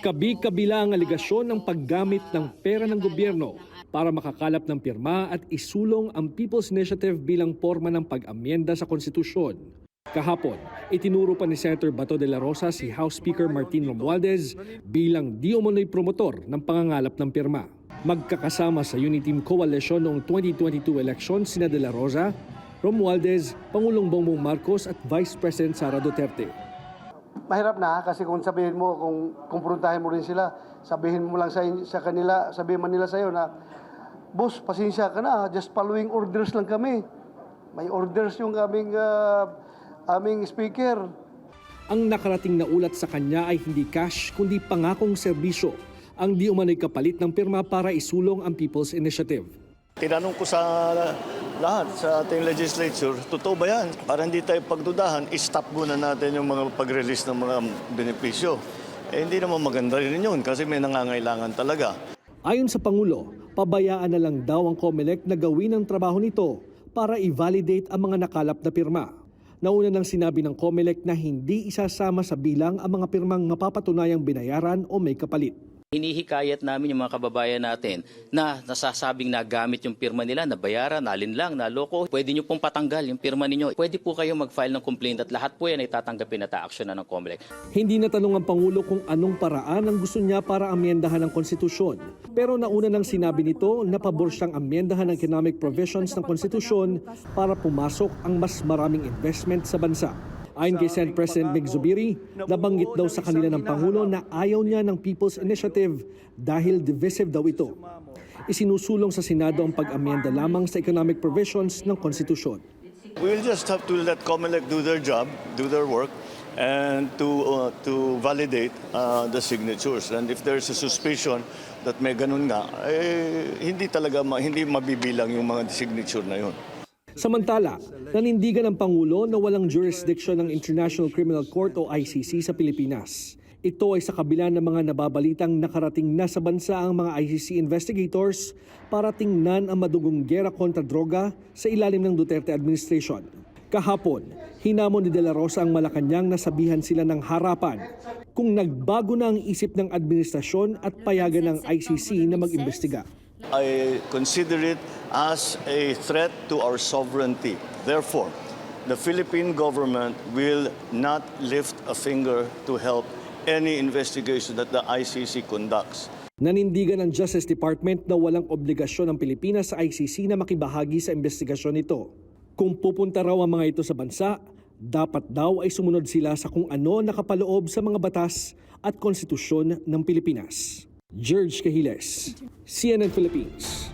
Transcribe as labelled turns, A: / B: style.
A: Kabi-kabila ang aligasyon ng paggamit ng pera ng gobyerno para makakalap ng pirma at isulong ang People's Initiative bilang forma ng pag-amyenda sa konstitusyon. Kahapon, itinuro pa ni Senator Bato de la Rosa si House Speaker Martin Romualdez bilang di umano'y promotor ng pangangalap ng pirma. Magkakasama sa Uniteam Coalition noong 2022 election sina de la Rosa, Romualdez, Pangulong Bongbong Marcos at Vice President Sara Duterte.
B: Mahirap na kasi kung sabihin mo, kung kumprontahin mo rin sila, sabihin mo lang sa, sa kanila, sabihin man nila sa'yo na, Boss, pasensya ka na, just following orders lang kami. May orders yung aming, ah, aming speaker.
A: Ang nakarating na ulat sa kanya ay hindi cash kundi pangakong serbisyo ang di umano'y kapalit ng pirma para isulong ang People's Initiative.
C: Tinanong ko sa lahat sa ating legislature, totoo ba yan? Para hindi tayo pagdudahan, i-stop muna natin yung mga pag-release ng mga benepisyo. Eh, hindi naman maganda rin yun kasi may nangangailangan talaga.
A: Ayon sa Pangulo, pabayaan na lang daw ang COMELEC na gawin ang trabaho nito para i-validate ang mga nakalap na pirma. Nauna nang sinabi ng COMELEC na hindi isasama sa bilang ang mga pirmang mapapatunayang binayaran o may kapalit.
D: Hinihikayat namin yung mga kababayan natin na nasasabing nagamit yung pirma nila, nabayaran, nalinlang, naloko. Pwede nyo pong patanggal yung pirma ninyo. Pwede po kayo mag-file ng complaint at lahat po yan ay tatanggapin at aaksyonan ng COMELEC.
A: Hindi natanong ang Pangulo kung anong paraan ang gusto niya para amyendahan ang konstitusyon. Pero nauna nang sinabi nito na pabor siyang amyendahan ng economic provisions ng konstitusyon para pumasok ang mas maraming investment sa bansa. Ayon kay Senate President Mig Zubiri, nabanggit daw sa kanila ng Pangulo na ayaw niya ng People's Initiative dahil divisive daw ito. Isinusulong sa Senado ang pag-amyenda lamang sa economic provisions ng konstitusyon.
C: We'll just have to let COMELEC do their job, do their work, and to uh, to validate uh, the signatures. And if there's a suspicion that may ganun nga, eh, hindi talaga ma- hindi mabibilang yung mga signature na yun.
A: Samantala, nanindigan ng Pangulo na walang jurisdiction ng International Criminal Court o ICC sa Pilipinas. Ito ay sa kabila ng mga nababalitang nakarating na sa bansa ang mga ICC investigators para tingnan ang madugong gera kontra droga sa ilalim ng Duterte administration. Kahapon, hinamon ni De La Rosa ang Malacanang na sabihan sila ng harapan kung nagbago na ang isip ng administrasyon at payagan ng ICC na mag-imbestiga.
C: I consider it as a threat to our sovereignty. Therefore, the Philippine government will not lift a finger to help any investigation that the ICC conducts.
A: Nanindigan ng Justice Department na walang obligasyon ng Pilipinas sa ICC na makibahagi sa investigasyon nito. Kung pupunta raw ang mga ito sa bansa, dapat daw ay sumunod sila sa kung ano nakapaloob sa mga batas at konstitusyon ng Pilipinas. George Cahiles, CNN Philippines.